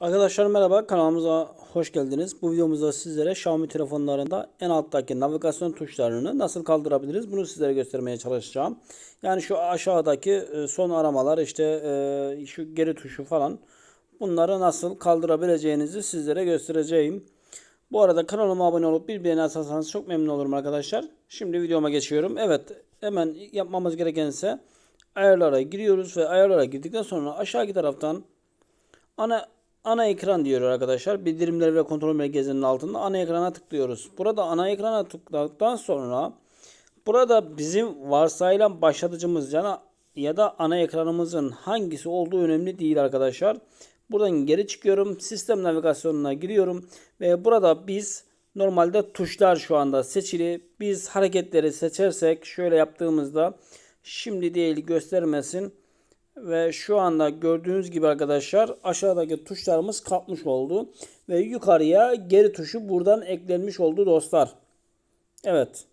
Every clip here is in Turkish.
Arkadaşlar merhaba kanalımıza hoş geldiniz. Bu videomuzda sizlere Xiaomi telefonlarında en alttaki navigasyon tuşlarını nasıl kaldırabiliriz bunu sizlere göstermeye çalışacağım. Yani şu aşağıdaki e, son aramalar işte e, şu geri tuşu falan bunları nasıl kaldırabileceğinizi sizlere göstereceğim. Bu arada kanalıma abone olup bir beğeni atarsanız çok memnun olurum arkadaşlar. Şimdi videoma geçiyorum. Evet hemen yapmamız gereken ise ayarlara giriyoruz ve ayarlara girdikten sonra aşağıki taraftan Ana ana ekran diyor arkadaşlar. Bildirimler ve kontrol merkezinin altında ana ekrana tıklıyoruz. Burada ana ekrana tıkladıktan sonra burada bizim varsayılan başlatıcımız yani ya da ana ekranımızın hangisi olduğu önemli değil arkadaşlar. Buradan geri çıkıyorum. Sistem navigasyonuna giriyorum ve burada biz normalde tuşlar şu anda seçili. Biz hareketleri seçersek şöyle yaptığımızda şimdi değil göstermesin. Ve şu anda gördüğünüz gibi arkadaşlar aşağıdaki tuşlarımız kalkmış oldu. Ve yukarıya geri tuşu buradan eklenmiş oldu dostlar. Evet.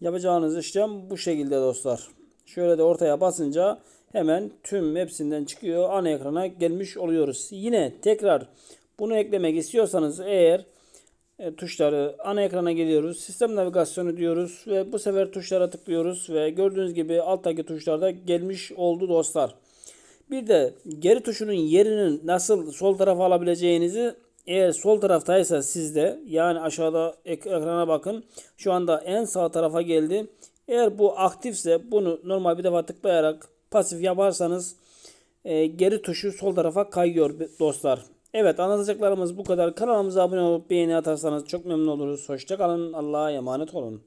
Yapacağınız işlem bu şekilde dostlar. Şöyle de ortaya basınca hemen tüm hepsinden çıkıyor. Ana ekrana gelmiş oluyoruz. Yine tekrar bunu eklemek istiyorsanız eğer e, tuşları ana ekrana geliyoruz. Sistem navigasyonu diyoruz ve bu sefer tuşlara tıklıyoruz ve gördüğünüz gibi alttaki tuşlarda gelmiş oldu dostlar. Bir de geri tuşunun yerini nasıl sol tarafa alabileceğinizi eğer sol taraftaysa sizde yani aşağıda ek- ekrana bakın. Şu anda en sağ tarafa geldi. Eğer bu aktifse bunu normal bir defa tıklayarak pasif yaparsanız e, geri tuşu sol tarafa kayıyor dostlar. Evet anlatacaklarımız bu kadar. Kanalımıza abone olup beğeni atarsanız çok memnun oluruz. Hoşçakalın. Allah'a emanet olun.